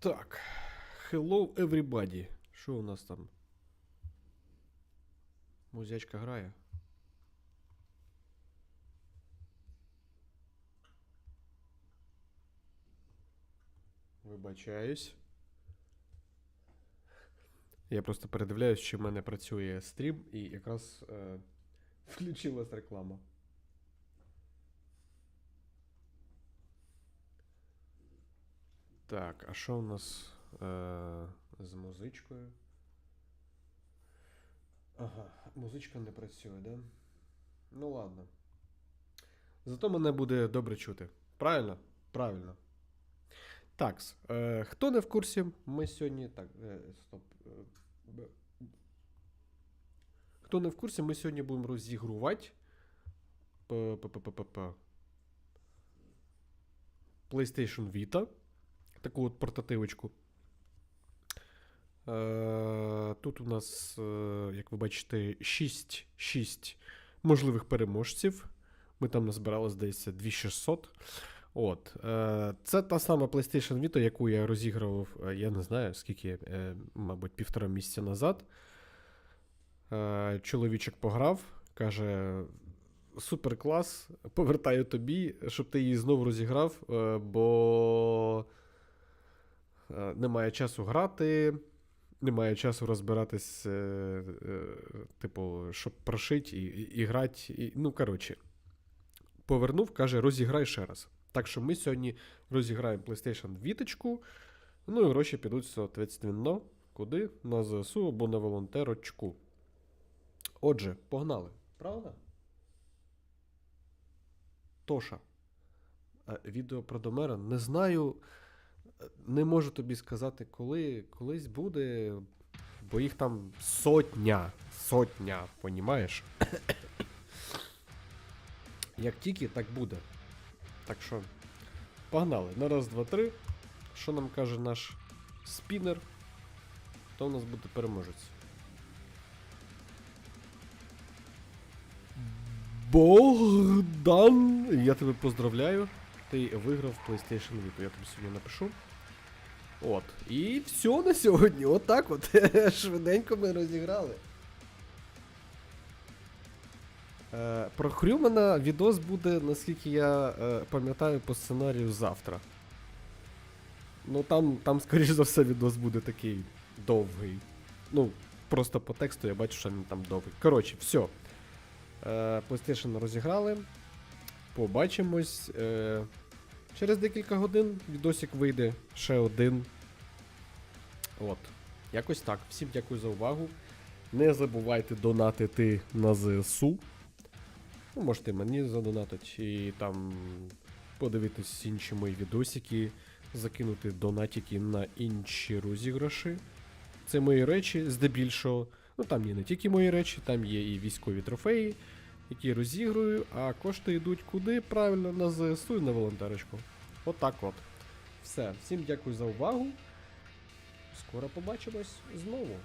Так. Hello everybody. Що у нас там? Музячка грає. Вибачаюсь. Я просто передивляюсь, чи в мене працює стрім, і якраз е, включилась реклама. Так, а що у нас е, з музичкою? Ага, музичка не працює, да? Ну ладно. Зато мене буде добре чути. Правильно? Правильно. Так, е, хто не в курсі, ми сьогодні. Так, е, стоп. Е, хто не в курсі, ми сьогодні будемо розігрувати. П- п- п- п- п- п- PlayStation Vita. Таку от портативочку. Е, Тут у нас, е, як ви бачите, 6, 6 можливих переможців. Ми там назбирали, здається, 2600. От. Е, Це та сама PlayStation Vita, яку я розігрував, я не знаю, скільки, мабуть, півтора місяця назад. Чоловічок пограв, каже: супер клас, повертаю тобі, щоб ти її знову розіграв, бо немає часу грати, немає часу розбиратись, е, е, типу, щоб прошити і, і, і грати. І, ну, коротше, повернув, каже, розіграй ще раз. Так що ми сьогодні розіграємо PlayStation Віточку. Ну і гроші підуть, соответственно, куди? На ЗСУ або на волонтерочку. Отже, погнали. Правда? Тоша. Е, Відео про Домера. Не знаю, е, не можу тобі сказати, коли. Колись буде. Бо їх там сотня. Сотня, понімаєш? Як тільки, так буде. Так що, погнали. На раз, два, три. Що нам каже наш спінер? То у нас буде переможець. Богдан! Я тебе поздравляю. Ти виграв PlayStation Vita. Я тобі сьогодні напишу. От. І все на сьогодні. От так от. Швиденько ми розіграли. Е, про Хрюмана відос буде, наскільки я е, пам'ятаю, по сценарію завтра. Ну там, там, скоріш за все, відос буде такий довгий. Ну, просто по тексту я бачу, що він там довгий. Коротше, все. Е, PlayStation розіграли. Побачимось. Е, через декілька годин відосик вийде ще один. От. Якось так. Всім дякую за увагу. Не забувайте донатити на ЗСУ. Ну, можете мені задонатити і там подивитись інші мої відосики, закинути донатики на інші розіграші. Це мої речі, здебільшого. Ну там є не тільки мої речі, там є і військові трофеї, які розігрую, а кошти йдуть куди? Правильно, на ЗСУ і на волонтерочку. Отак от. Все. Всім дякую за увагу. Скоро побачимось знову.